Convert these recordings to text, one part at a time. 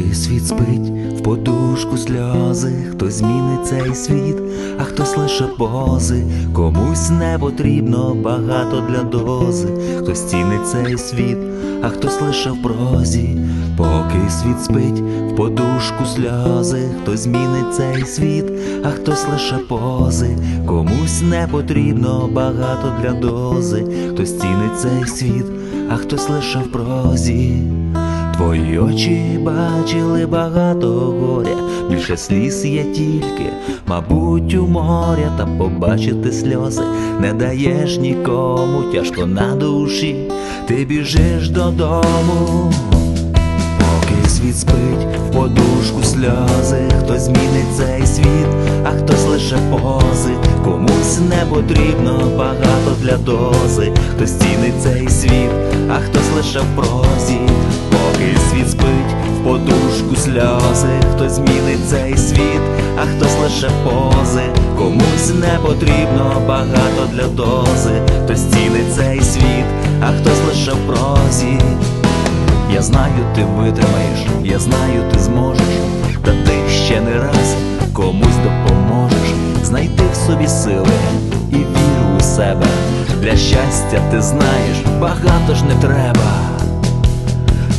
Поки світ спить в подушку сльози, хтось змінить цей світ, а хтось лише пози, комусь не потрібно багато для дози, хтось цінить цей світ, а хтось лише в прозі, поки світ спить в подушку сльози, хтось змінить цей світ, а хтось лише пози, комусь не потрібно багато для дози, хтось цінить цей світ, а хтось лише в прозі. Твої очі бачили багато горя, більше сліз є тільки, мабуть, у моря, та побачити сльози не даєш нікому, тяжко на душі, ти біжиш додому, поки світ спить в подушку сльози, не потрібно багато для дози, хтось цінить цей світ, а хтось лише в прозі. Поки світ спить в подушку сльози, хтось змінить цей світ, а хтось лише пози, комусь не потрібно багато для дози, хтось цінить цей світ, а хтось лише в прозі. Я знаю, ти витримаєш, я знаю, ти зможеш, та ти ще не раз комусь допоможеш, знайти в собі сили і віру у себе. Для щастя, ти знаєш, багато ж не треба.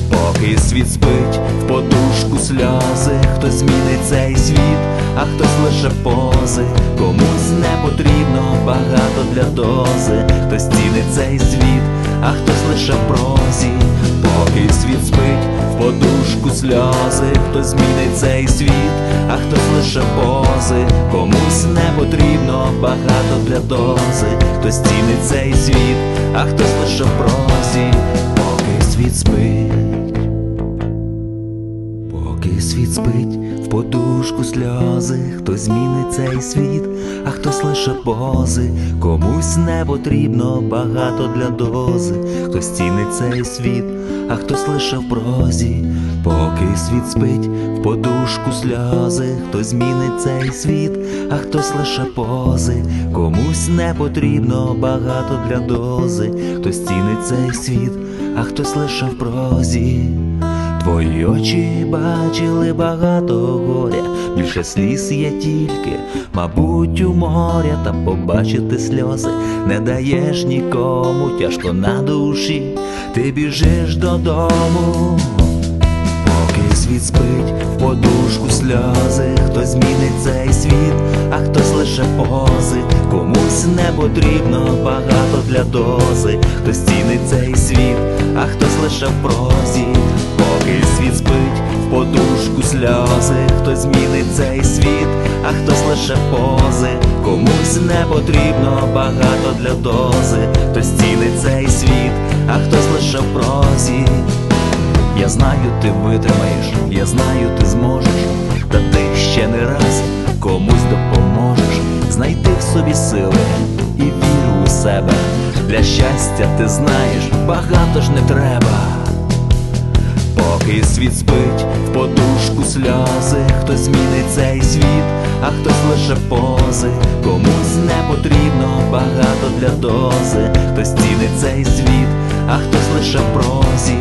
Поки світ спить в подушку сльози, хтось змінить цей світ, а хтось лише пози, комусь не потрібно багато для дози, хтось цінить цей світ, а хтось лише прозі, поки світ спить подушку сльози, хтось змінить цей світ, а хтось лише пози, комусь не потрібно багато для дози, хтось цінить цей світ, а хтось лише в прозі, поки світ спить. Поки світ спить подушку сльози, хтось змінить цей світ, а хтось лише пози, комусь не потрібно багато для дози, хтось цінить цей світ, а хтось лише в прозі, поки світ спить в подушку сльози, хтось змінить цей світ, а хтось лише пози, комусь не потрібно багато для дози, хтось цінить цей світ, а хтось лише в прозі. Твої очі бачили багато горя, більше сліз є тільки, мабуть, у моря, та побачити сльози не даєш нікому, тяжко на душі, ти біжиш додому. Поки світ спить в подушку сльози, хтось змінить цей світ, лише пози, комусь не потрібно багато для дози, хтось цінить цей світ, а хтось лише в прозі, поки світ спить в подушку сльози, хтось змінить цей світ, а хтось лише пози, комусь не потрібно багато для дози, хтось цінить цей світ, а хтось лише в прозі. Я знаю, ти витримаєш, я знаю, ти зможеш, та ти ще не раз комусь собі сили і віру у себе. Для щастя, ти знаєш, багато ж не треба. Поки світ спить в подушку сльози, хтось змінить цей світ, а хтось лише пози, комусь не потрібно багато для дози, хтось цінить цей світ, а хтось лише в прозі,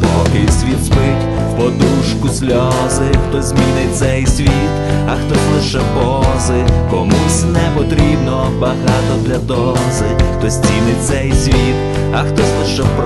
поки світ спить в подушку сльози, хтось змінить цей світ, а хтось лише пози, комусь не потрібно багато для дози, хтось цінить цей світ, а хтось лише в